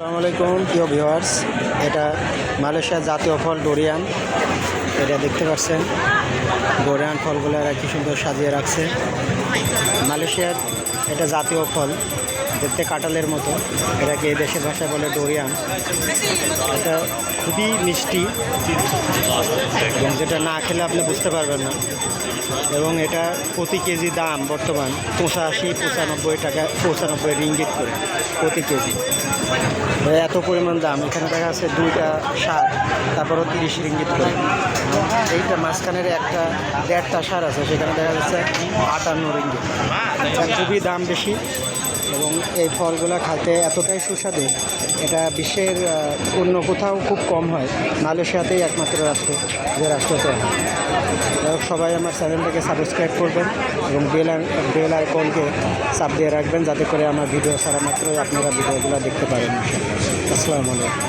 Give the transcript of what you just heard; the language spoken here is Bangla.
আসসালামু আলাইকুম, প্রিয় ভিওয়ার্স এটা মালয়েশিয়ার জাতীয় ফল ডোরিয়ান। এটা দেখতে পাচ্ছেন, ডোরিয়ান ফলগুলো এরা কি সুন্দর সাজিয়ে রাখছে। মালয়েশিয়ার এটা জাতীয় ফল, দেখতে কাঁঠালের মতো। এটাকে দেশের ভাষায় বলে ডোরিয়ান। এটা খুবই মিষ্টি। এবং যেটা না খেলে আপনি বুঝতে পারবেন না। এবং এটা প্রতি কেজি দাম বর্তমান পঁচাশি, পঁচানব্বই টাকা, পঁচানব্বই রিঙ্গিত করে প্রতি কেজি। এত পরিমাণ দাম। এখানে দেখা যাচ্ছে দুইটা সার, তারপরও তিরিশ রিঙ্গিত করে। এইটা মাঝখানের একটা দেড়টা সার আছে, সেখানে দেখা যাচ্ছে আটান্ন রিঙ্গিত। খুবই দাম বেশি। এবং এই ফলগুলো খাতে এতটাই সুস্বাদু, এটা বিশ্বের অন্য কোথাও খুব কম হয়। মালয়েশিয়াতেই একমাত্র রাষ্ট্র, যে রাষ্ট্রতে হয়। সবাই আমার চ্যানেলটাকে সাবস্ক্রাইব করবেন এবং বেল বেল আইকনকে চাপ দিয়ে রাখবেন, যাতে করে আমার ভিডিও সারা মাত্রই আপনারা ভিডিওগুলো দেখতে পারেন। আসসালামু আলাইকুম।